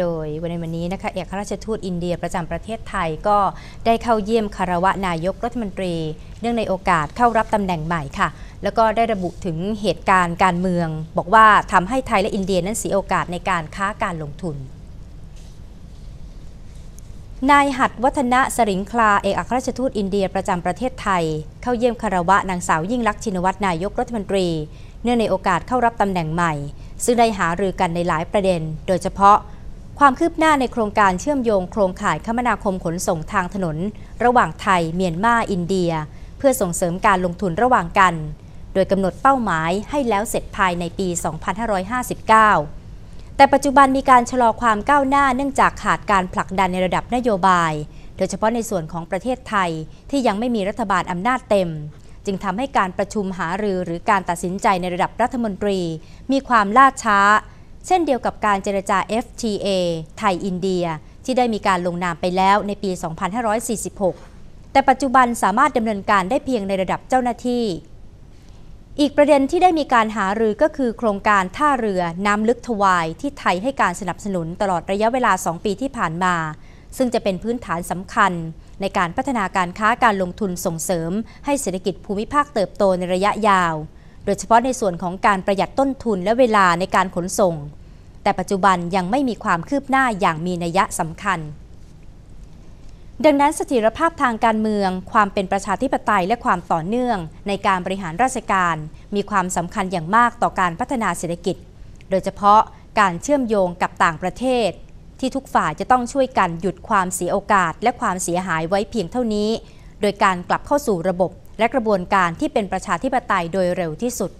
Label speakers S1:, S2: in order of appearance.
S1: โดยวันในวันนี้นะคะเอกอัครราชทูตอินเดียประจำประเทศไทยก็ได้เข้าเยี่ยมคารวะนายกรัฐมนตรี เนื่องในโอกาสเข้ารับตำแหน่งใหม่ค่ะ แล้วก็ได้ระบุถึงเหตุการณ์การเมือง บอกว่าทำให้ไทยและอินเดียนั้นเสียโอกาสในการค้าการลงทุนนายหัดวัฒนะสริงคลาเอกอัครราชทูตอินเดียประจำประเทศไทย เข้าเยี่ยมคารวะนางสาวยิ่งลักษณ์ชินวัตรนายกรัฐมนตรี เนื่องในโอกาสเข้ารับตำแหน่งใหม่ ซึ่งได้หารือกันในหลายประเด็น โดยเฉพาะ ความคืบหน้าในโครงการเชื่อมโยงโครงข่ายคมนาคมขนส่งทางถนน ระหว่างไทย เมียนมา อินเดีย เพื่อส่งเสริมการลงทุนระหว่างกัน โดยกำหนดเป้าหมายให้แล้วเสร็จภายในปี 2559 แต่ปัจจุบันมีการชะลอความก้าวหน้าเนื่องจากขาดการผลักดันในระดับนโยบาย โดยเฉพาะในส่วนของประเทศไทยที่ยังไม่มีรัฐบาลอำนาจเต็ม จึงทำให้การประชุมหารือหรือการตัดสินใจในระดับรัฐมนตรี มีความล่าช้า เช่นเดียวกับการเจรจา FTA ไทยอินเดีย ที่ได้มีการลงนามไปแล้วในปี 2546 แต่ปัจจุบันสามารถดำเนินการได้เพียงในระดับเจ้าหน้าที่ อีกประเด็นที่ได้มีการหารือก็คือโครงการท่าเรือน้ำลึกทวายที่ไทยให้การสนับสนุนตลอดระยะเวลา 2 ปีที่ผ่านมา ซึ่งจะเป็นพื้นฐานสำคัญ ในการพัฒนาการค้าการลงทุนส่งเสริม ให้เศรษฐกิจภูมิภาคเติบโตในระยะยาว โดยเฉพาะในส่วนของการประหยัดต้นทุนและเวลาในการขนส่ง แต่ปัจจุบันยังไม่มีความคืบหน้าอย่างมีนัยสำคัญ ดังนั้นสถียรภาพทางการเมือง ความเป็นประชาธิปไตยและความต่อเนื่อง ในการบริหารราชการ มีความสำคัญอย่างมากต่อการพัฒนาเศรษฐกิจ โดยเฉพาะการเชื่อมโยงกับต่างประเทศ ที่ทุกฝ่ายจะต้องช่วยกันหยุดความเสียโอกาสและความเสียหายไว้เพียงเท่านี้ โดยการกลับเข้าสู่ระบบ และกระบวนการที่เป็นประชาธิปไตยโดยเร็วที่สุด